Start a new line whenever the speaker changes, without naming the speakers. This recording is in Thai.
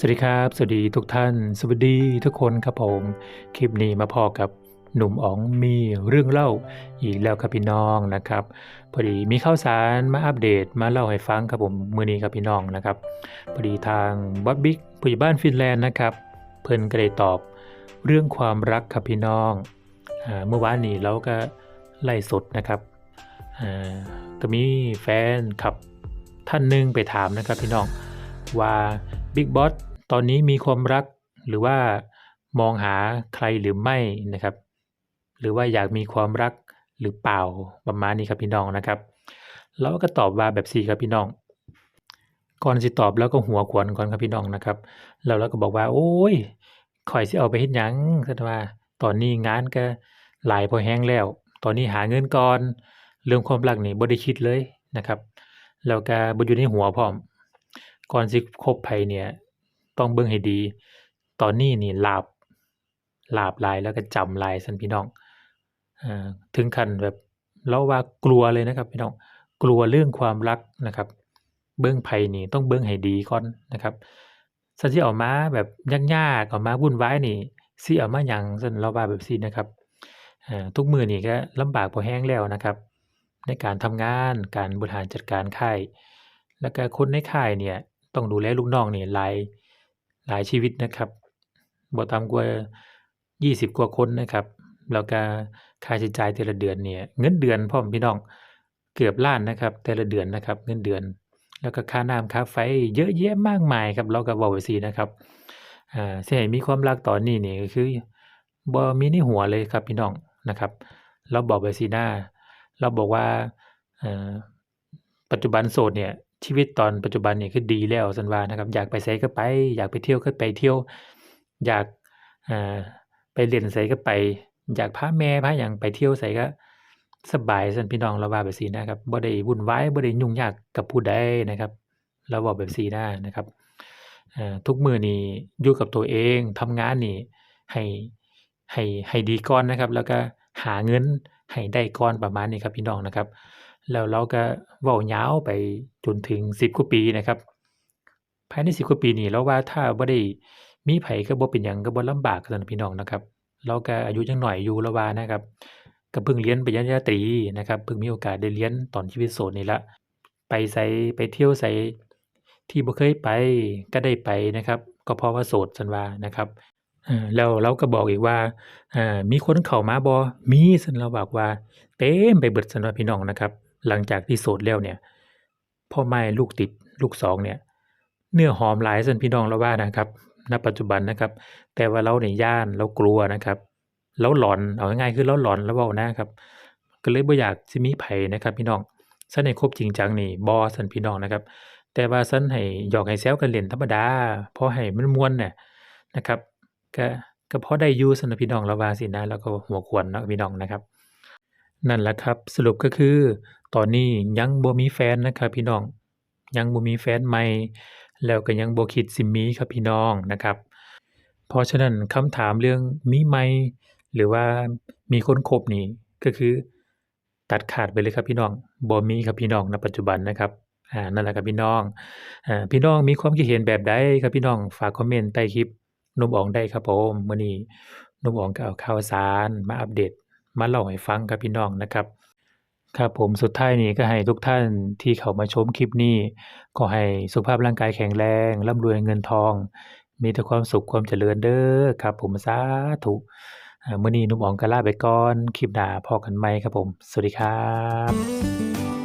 สวัสดีครับ สวัสดีทุกท่าน สวัสดีทุกคนครับผม คลิปนี้มาพอกับหนุ่มอ๋องมีเรื่องเล่าอีกแล้วครับพี่น้องนะครับ พอดีมีข่าวสารมาอัปเดตมาเล่าให้ฟังครับผมมือนี้ครับพี่น้องนะครับ พอดีทางบอสบิ๊กผู้ใหญ่บ้านฟินแลนด์นะครับ เพิ่นก็ได้ตอบเรื่องความรักครับพี่น้องเมื่อวานนี้เราก็ไล่สดนะครับก็มีแฟนขับท่านหนึ่งไปถามนะครับพี่น้องว่า บิ๊กบอสตอนนี้มีความรักหรือว่ามองหาใครหรือไม่นะครับ หรือว่าอยากมีความรักหรือเปล่าประมาณนี้ครับพี่น้องนะครับเราก็ตอบว่าแบบสี่ครับพี่น้อง ก่อนสิตอบแล้วก็หัวขวนก่อนครับพี่น้องนะครับ แล้วเราก็บอกว่า โอ้ยข่อยสิเอาไปเฮ็ดหยังซั่นว่าตอนนี้งานก็หลายพอแฮงแล้ว ตอนนี้หาเงินก่อน เรื่องความรักนี่บ่ได้คิดเลยนะครับ แล้วก็บ่อยู่ในหัวพร้อม ก่อนสิคบไผเนี่ย ต้องเบิ่งให้ดี ตอนนี้นี่ลาบลาบลายแล้วก็จำลายซั่นพี่น้องอ่าถึงขั้นแบบเราว่ากลัวเลยนะครับพี่น้องกลัวเรื่องความรักนะครับ เบิ่งไผนี่ต้องเบิ่งให้ดีก่อนนะครับซันสิเอามาแบบยากๆเอามาวุ่นวายนี่สิเอามาหยังซั่นเราว่าแบบซีนะครับอ่าทุกมือนี้ก็ลำบากพอแฮงแล้วนะครับ ในการทำงานการบริหารจัดการค่าย แล้วก็คนในค่ายเนี่ย ต้องดูแลลูกน้องนี่หลายหลายชีวิตนะครับบ่ต่ำกว่า 20 กว่าคนนะครับแล้วก็ค่าใช้จ่ายแต่ละเดือนเนี่ยเงินเดือนพร้อพี่น้องเกือบล้านนะครับ แต่ละเดือนนะครับเงินเดือน แล้วก็ค่าน้ำค่าไฟเยอะแยะมากมายครับเราก็เว้าจั่งซี้นะครับอ่าสิให้มีความรักตอนนี้นี่ก็คือบ่มีในหัวเลยครับพี่น้องนะครับ เราบอกแบบซี้นะเราบอกว่าอ่อปัจจุบันโสดเนี่ย ชีวิตตอนปัจจุบันนี่คือดีแล้วซั่นวานะครับ อยากไปไสก็ไป อยากไปเที่ยวก็ไปเที่ยว อยากอ่าไปเล่นไสก็ไป อยากพาแม่พาหยังไปเที่ยวไสก็สบายซั่นพี่น้องเราว่าแบบซี้นะครับบ่ได้วุ่นวายบ่ได้ยุ่งยากกับผู้ใดนะครับ เราเว้าแบบซี้นะนะครับอ่อทุกมือนี้อยู่กับตัวเองทำงานนี่ให้ให้ให้ดีก่อนนะครับ แล้วก็หาเงินให้ได้ก่อนประมาณนี้ครับพี่น้องนะครับ แล้วเราก็ว้ายาวไปจนถึง10กว่าปีนะครับ ภายใน10กว่าปีนี้เราว่าถ้าบ่ได้มีไผก็บ่เป็นหยังก็บ่ลำบากซั่นพี่น้องนะครับ เราก็อายุยังหน้อยอยู่เราว่านะครับก็เพิ่งเรียนปริญญาตรีนะครับเพิ่งมีโอกาสได้เรียนตอนชีวิตโสดนี่ละไปไสไปเที่ยวไสที่บ่เคยไปก็ได้ไปนะครับ ก็เพราะว่าโสดซั่นว่านะครับแล้วเราก็บอกอีกว่าอ่ามีคนเข้ามาบ่มีซั่นเราบอกว่า เต็มไปเบิดซั่นว่าพี่น้องนะครับ หลังจากที่โสดแล้วเนี่ยพ่อไม้ลูกติดลูกสองเนี่ยเนื้อหอมหลายซั่นพี่น้องเราว่านะครับณปัจจุบันนะครับ แต่ว่าเราเนี่ย้านเรากลัวนะครับเราหลอนเอาง่ายๆคือเราหลอนเราเว้านะครับ ก็เลยบ่อยากสิมีไผ่นะครับ พี่น้องซั้นให้คบจริงจังนี่บ่ซั่นพี่น้องนะครับ แต่ว่าซั้นให้หยอกให้แซวกันเล่นธรรมดาพอให้มันม่วนเนี่ยนะครับ ก็ก็พอได้ยู่ซั่นพี่น้องเราว่าจั่งซี้นะแล้วก็หัวขวนเนาะพี่น้องนะครับ นั่นแหละครับ สรุปก็คือ ตอนนี้ยังบ่มีแฟนนะครับพี่น้อง ยังบ่มีแฟนใหม่ แล้วก็ยังบ่คิดสิมีครับพี่น้องนะครับ เพราะฉะนั้นคำถามเรื่องมีใหม่หรือว่ามีคนคบนี่ก็คือ ตัดขาดไปเลยครับพี่น้องบ่มีครับพี่น้องณปัจจุบันนะครับอ่านั่นแหละครับพี่น้องอ่าพี่น้องมีความคิดเห็นแบบใดครับพี่น้องฝากคอมเมนต์ใต้คลิปนุ่มอ๋องได้ครับผมมื้อนี้นุ่มอ๋องก็เอาข่าวสารมาอัปเดต มาเล่าให้ฟังครับพี่น้องนะครับครับผมสุดท้ายนี้ก็ให้ทุกท่านที่เข้ามาชมคลิปนี้ขอให้สุขภาพร่างกายแข็งแรงร่ำรวยเงินทอง มีแต่ความสุขความเจริญเด้อครับ ผมสาธุเมื่อนี้หนุ่มอ๋องกะลาไปก่อนคลิปหน้าพอกันไหมครับผม สวัสดีครับ